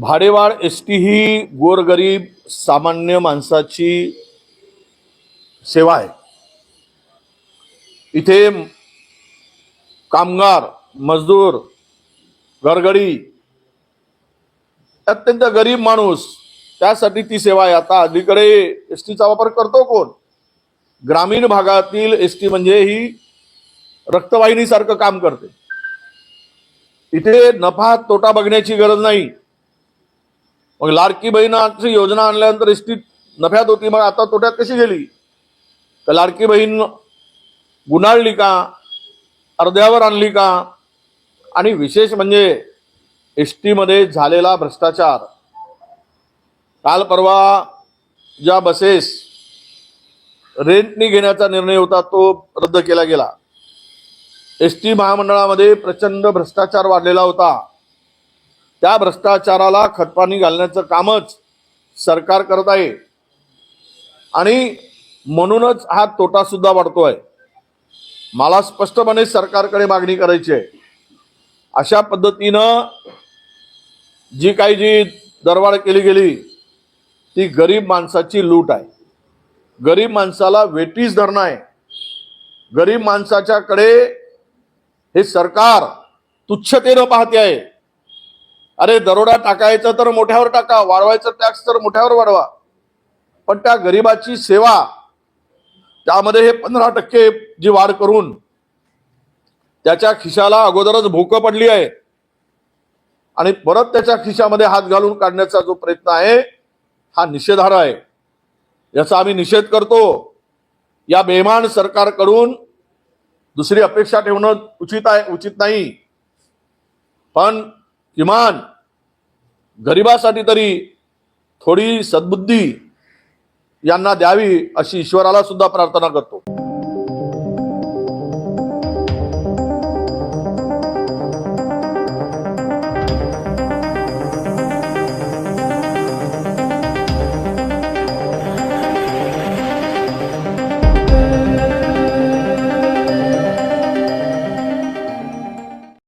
भाडेवाढ S T ही गोरगरीब सामान्य माणसाची सेवा आहे. इथे कामगार मजदूर गरगडी अत्यंत गरीब माणूस त्यासाठी ती सेवा आहे. आता अलीकडे एस टीचा वापर करतो कोण? ग्रामीण भागातील एस टी म्हणजे ही रक्तवाहिनीसारखं काम करते. इथे नफा तोटा बघण्याची गरज नाही. मग लाडकी बहिणाची योजना आणल्यानंतर एस टी नफ्यात होती मग आता तोट्यात कशी गेली? तर लाडकी बहीण गुणाळली का? अर्ध्यावर आणली का? आणि विशेष म्हणजे एस टीमध्ये झालेला भ्रष्टाचार. काल परवा ज्या बसेस रेंटनी घेण्याचा निर्णय होता तो रद्द केला गेला. एस टी महामंडळामध्ये प्रचंड भ्रष्टाचार वाढलेला होता. त्या भ्रष्टाचाराला खतपाणी घालण्याचं कामच सरकार करत आहे. आणि म्हणूनच हा तोटा सुद्धा वाढतोय. मला स्पष्टपणे सरकारकडे मागणी करायची आहे. अशा पद्धतीनं जी काही जी दरवाढ केली गेली ती गरीब माणसाची लूट आहे. गरीब माणसाला वेटीस धरणं आहे. गरीब माणसाच्याकडे हे सरकार तुच्छतेनं पाहते आहे. अरे दरोडा टाकायचा तर मोठ्यावर टाका वाढवायचं टॅक्स तर मोठ्यावर वाढवा. पण त्या गरीबाची सेवा त्यामध्ये हे पंधरा टक्के जी वाढ करून त्याच्या खिशाला अगोदरच भोकं पडली आहे. आणि परत त्याच्या खिशामध्ये हात घालून काढण्याचा जो प्रयत्न आहे हा निषेधार्ह आहे. याचा आम्ही निषेध करतो. या बेमान सरकारकडून दुसरी अपेक्षा ठेवणं उचित आहे उचित नाही. पण किमान गरिबासाठी तरी थोडी सद्बुद्धी यांना द्यावी अशी ईश्वराला सुद्धा प्रार्थना करतो.